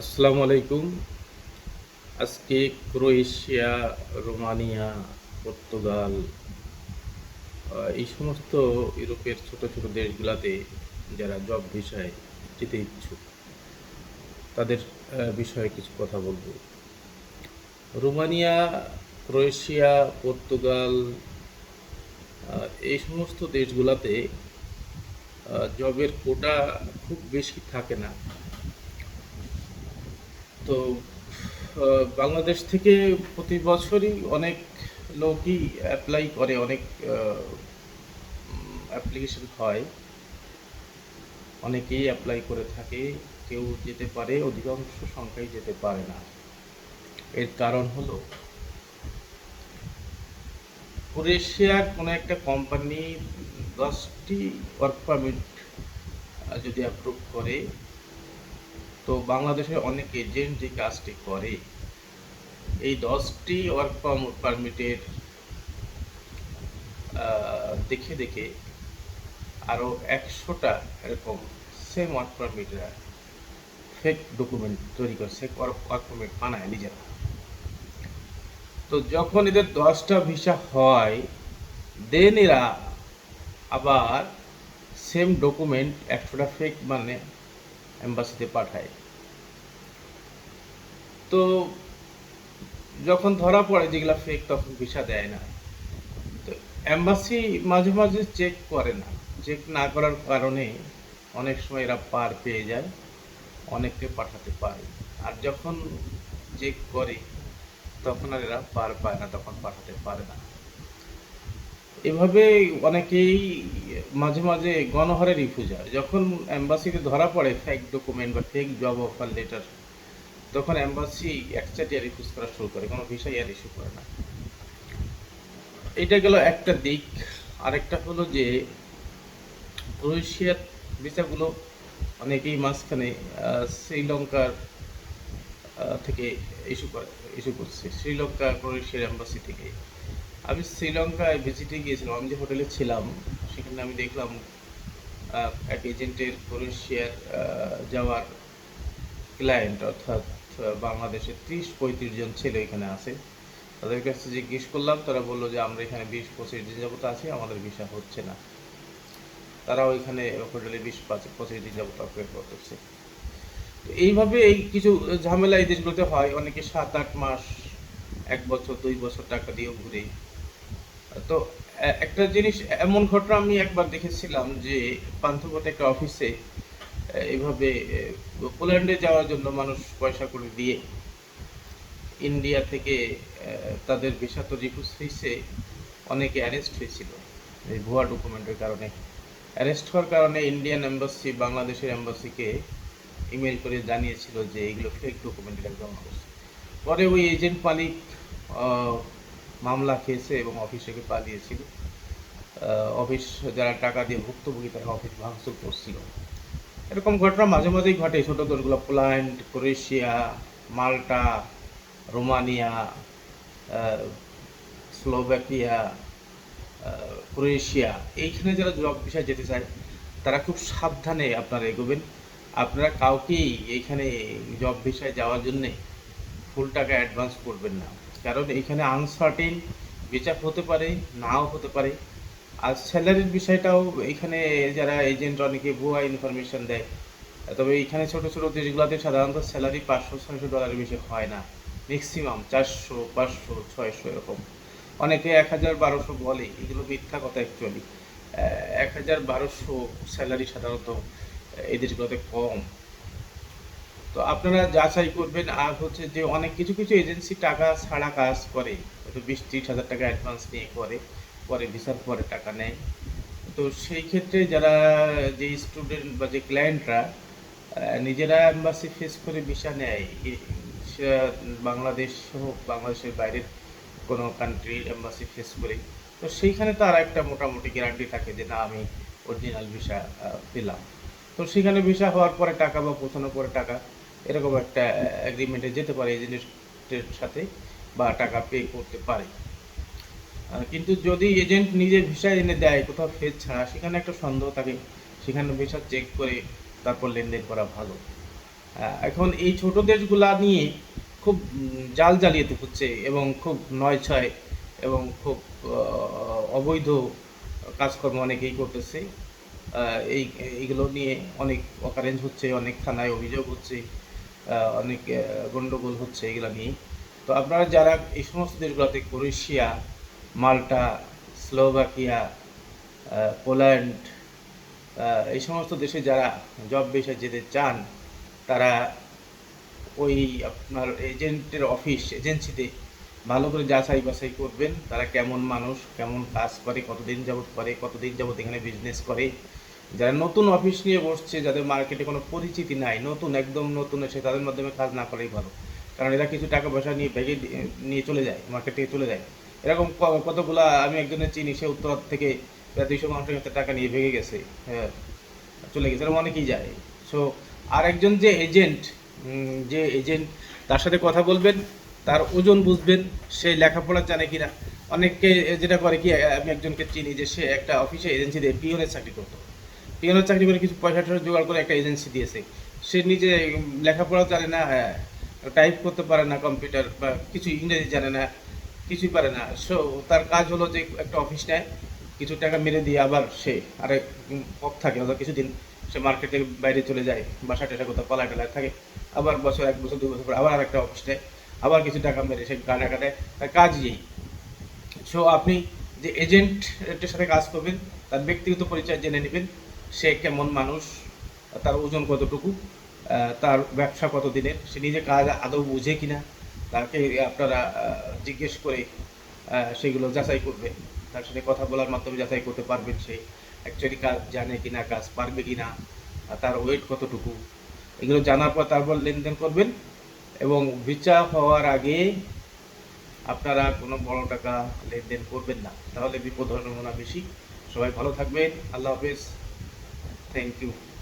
আসসালামু আলাইকুম। আজকে ক্রোয়েশিয়া, রোমানিয়া, পর্তুগাল এই সমস্ত ইউরোপের ছোট ছোট দেশগুলোতে যারা জব ভিসায় যেতে ইচ্ছুক, তাদের বিষয়ে কিছু কথা বলব। রোমানিয়া, ক্রোয়েশিয়া, পর্তুগাল এই সমস্ত দেশগুলোতে জবের কোটা খুব বেশি থাকে না। তো বাংলাদেশ থেকে প্রতি বছরই অনেক লোকই অ্যাপ্লাই করে, অনেক অ্যাপ্লিকেশন হয়। অনেকেই অ্যাপ্লাই করে থাকে, কেউ যেতে পারে, অধিকাংশ সংখ্যাই যেতে পারে না। এর কারণ হলো, ক্রোয়েশিয়ার কোনো একটা কোম্পানি দশটি ওয়ার্ক পারমিট যদি অ্যাপ্রুভ করে তো বাংলাদেশের অনেক এজেন্ট যে কাজটি করে। এই দশটি ওয়ার্ক পারমিটের দেখে দেখে আরও একশোটা এরকম সেম ওয়ার্ক পারমিটরা ফেক ডকুমেন্ট তৈরি করে সে ওয়ার্ক পারমিট বানায় নিজেরা। তো যখন এদের দশটা ভিসা হয় দেন এরা আবার সেম ডকুমেন্ট একশোটা ফেক মানে এম্বাসিতে পাঠায়। তো যখন ধরা পড়ে যেগুলা ফেক তখন ভিসা দেয় না। তো এম্বাসি মাঝে মাঝে চেক করে না। চেক না করার কারণে অনেক সময় এরা পার পেয়ে যায়, অনেককে পাঠাতে পারে। আর যখন চেক করে, তখন আর এরা পার পায় না, তখন পাঠাতে পারে না। এভাবে অনেকেই মাঝে মাঝে গণহারে রিফিউজ যখন এম্বাসিতে ধরা পড়ে ফেক ডকুমেন্ট বা ফেক জব অফার লেটার তখন এম্বাসি একচাটিয়া রিফিউজ করা শুরু করে, কোনো ভিসাই আর ইস্যু করে না। এটা গেল একটা দিক। আরেকটা হলো যে, ক্রোয়েশিয়ার ভিসাগুলো অনেকেই মাঝখানে শ্রীলঙ্কার থেকে ইস্যু করে ইস্যু করছে। শ্রীলঙ্কা, ক্রোয়েশিয়ার এম্বাসি থেকে। আমি শ্রীলঙ্কায় ভিজিটে গিয়েছিলাম আমি যে হোটেলে ছিলাম সেখানে আমি দেখলাম এক এজেন্টের ক্রোয়েশিয়ার যাওয়ার ক্লায়েন্ট অর্থাৎ আহ, বাংলাদেশের ত্রিশ পঁয়ত্রিশ জন ছেলে এখানে আছে। তাদের কাছে জিজ্ঞেস করলাম তারা বলল যে আমরা এখানে বিশ পঁচিশ দিন যাবত আছি আমাদের ভিসা হচ্ছে না। তারা ওইখানে হোটেলে বিশ পাঁচ পঁচিশ দিন যাবত অপেক্ষা করতেছে। তো এইভাবে এই কিছু ঝামেলা এই দেশগুলোতে হয়। অনেকে সাত আট মাস এক বছর দুই বছর টাকা দিয়েও ঘুরে। তো একটা জিনিস এমন ঘটনা আমি একবার দেখেছিলাম যে পান্থপথ একটা অফিসে এ, এইভাবে পোল্যান্ডে যাওয়ার জন্য মানুষ পয়সা করে দিয়ে ইন্ডিয়া থেকে তাদের ভিসা তো রিফিউজ হয়েছে অনেকে অ্যারেস্ট হয়েছিল এই ভুয়া ডকুমেন্টের কারণে। অ্যারেস্ট হওয়ার কারণে ইন্ডিয়ান এম্বাসি বাংলাদেশের এম্বাসিকে ইমেল করে জানিয়েছিল যে এগুলো ফেক ডকুমেন্ট একদম পরে ওই এজেন্ট মালিক মামলা খেয়েছে এবং অফিস থেকে পালিয়েছিল। অফিস যারা টাকা দিয়ে ভুক্তভোগী তারা অফিস ভাঙচুর করছিল। এরকম ঘটনা মাঝে মাঝেই ঘটে। ছোট দলগুলো Poland, Croatia, Malta, Romania Slovakia Croatia এইখানে যারা জব বিষয়ে যেতে চায়, তারা খুব সাবধানে আপনারা এগোবেন। আপনারা কাউকেই এইখানে জব ভিসায় যাওয়ার জন্যে ফুল টাকা অ্যাডভান্স করবেন না। কারণ এখানে আনসার্টেন বিচার হতে পারে, নাও হতে পারে। আর স্যালারির বিষয়টাও এখানে যারা এজেন্ট অনেকে ভুয়া ইনফরমেশন দেয়, তবে এখানে ছোটো ছোটো দেশগুলোতে সাধারণত স্যালারি পাঁচশো, ছয়শো ডলারের বেশি হয় না। ম্যাক্সিমাম চারশো, পাঁচশো, ছয়শো এরকম। অনেকে এক হাজার বারোশো বলে, এগুলো মিথ্যা কথা অ্যাকচুয়ালি এক হাজার বারোশো স্যালারি সাধারণত এই দেশগুলোতে কম। তো আপনারা যাচাই করবেন, আর হচ্ছে যে অনেক কিছু কিছু এজেন্সি টাকা ছাড়া কাজ করে। হয়তো বিশ ত্রিশ হাজার টাকা অ্যাডভান্স নিয়ে করে, পরে ভিসার পরে টাকা নেয়। তো সেই ক্ষেত্রে যারা যে স্টুডেন্ট বা যে ক্লায়েন্টরা নিজেরা এম্বাসি ফেস করে ভিসা নেয় বাংলাদেশ হোক, বাংলাদেশের বাইরের কোনো কান্ট্রির এম্বাসি ফেস করে, তো সেইখানে তার একটা মোটামুটি গ্যারান্টি থাকে যে, না, আমি অরিজিনাল ভিসা পেলাম। তো সেখানে ভিসা হওয়ার পরে টাকা বা পৌঁছানোর পরে টাকা এরকম একটা এগ্রিমেন্টে যেতে পারে এজেন্টের সাথে বা টাকা পে করতে পারে। কিন্তু যদি এজেন্ট নিজে ভিসা এনে দেয় কোথাও ফেজ ছাড়া, সেখানে একটা সন্দেহ থাকে, সেখানে ভিসা চেক করে তারপর লেনদেন করা ভালো। এখন এই ছোট দেশগুলা নিয়ে খুব জাল জালিয়াতি হচ্ছে এবং খুব নয় ছয় এবং খুব অবৈধ কাজকর্ম অনেকেই করতেছে। এই, এইগুলো নিয়ে অনেক অকারেঞ্জ হচ্ছে, অনেক থানায় অভিযোগ হচ্ছে। অনেক আহ, গন্ডগোল হচ্ছে এগুলো নিয়ে তো আপনারা যারা এই সমস্ত দেশগুলোতে ক্রোয়েশিয়া মাল্টা স্লোভাকিয়া পোল্যান্ড এই সমস্ত দেশে যারা জব বেসে যেতে চান তারা ওই আপনার এজেন্টের অফিস এজেন্সিতে ভালো করে যাচাই বাছাই করবেন তারা কেমন মানুষ কেমন কাজ করে কতদিন যাবত করে কতদিন যাবত এখানে বিজনেস করে যারা নতুন অফিস নিয়ে বসছে, যাদের মার্কেটে কোনো পরিচিতি নাই, নতুন, একদম নতুন এসে তাদের মাধ্যমে কাজ না করাই ভালো। কারণ এরা কিছু টাকা পয়সা নিয়ে ব্যাগে নিয়ে চলে যায় মার্কেট থেকে চলে যায়। এরকম কতগুলা আমি একজনের চিনি, সে উত্তর থেকে প্রায় দুইশো মানুষের কাছে টাকা নিয়ে ভেঙে গেছে হ্যাঁ চলে গেছে, এরকম অনেকেই যায়। সো আর একজন যে এজেন্ট যে এজেন্ট তার সাথে কথা বলবেন, তার ওজন বুঝবেন, সে লেখাপড়া জানে কিনা। অনেককে যেটা করে কি, আমি একজনকে চিনি যে সে একটা অফিসে এজেন্সিতে পিওনের চাকরি করতো। পিওনের চাকরি করে কিছু পয়সা টয়সা জোগাড় করে একটা এজেন্সি দিয়েছে। সে নিজে লেখাপড়া জানে না টাইপ করতে পারে না কম্পিউটার বা কিছু ইংরেজি জানে না, কিছুই পারে না। সো তার কাজ হলো যে একটা অফিস নেয়, কিছু টাকা মেরে দিয়ে আবার সে আরে পথ থাকে, অথবা কিছুদিন সে মার্কেটে বাইরে চলে যায় বাসা টেসা কোথাও পালায় টালায় থাকে, আবার বছর এক বছর, দু বছর পর আবার আরেকটা অফিস নেয়, আবার কিছু টাকা মেরে সে গাড়া কাটায় তার কাজ এই। সো আপনি যে এজেন্টের সাথে কাজ করবেন, তার ব্যক্তিগত পরিচয় জেনে নেবেন সে কেমন মানুষ, তার ওজন কতটুকু তার ব্যবসা কত দিনের সে নিজে কাজ আদৌ বুঝে কিনা, তাকে আপনারা জিজ্ঞেস করে সেগুলো যাচাই করবেন তার সাথে কথা বলার মাধ্যমে যাচাই করতে পারবেন সে অ্যাকচুয়ালি কাজ জানে কিনা, কাজ পারবে কিনা, আর তার ওয়েট কতটুকু। এগুলো জানার পর তারপর লেনদেন করবেন এবং ভিসা হওয়ার আগে আপনারা কোনো বড় টাকা লেনদেন করবেন না। তাহলে বিপদ সম্ভাবনা বেশি। সবাই ভালো থাকবেন। আল্লাহ হাফেজ। Thank you.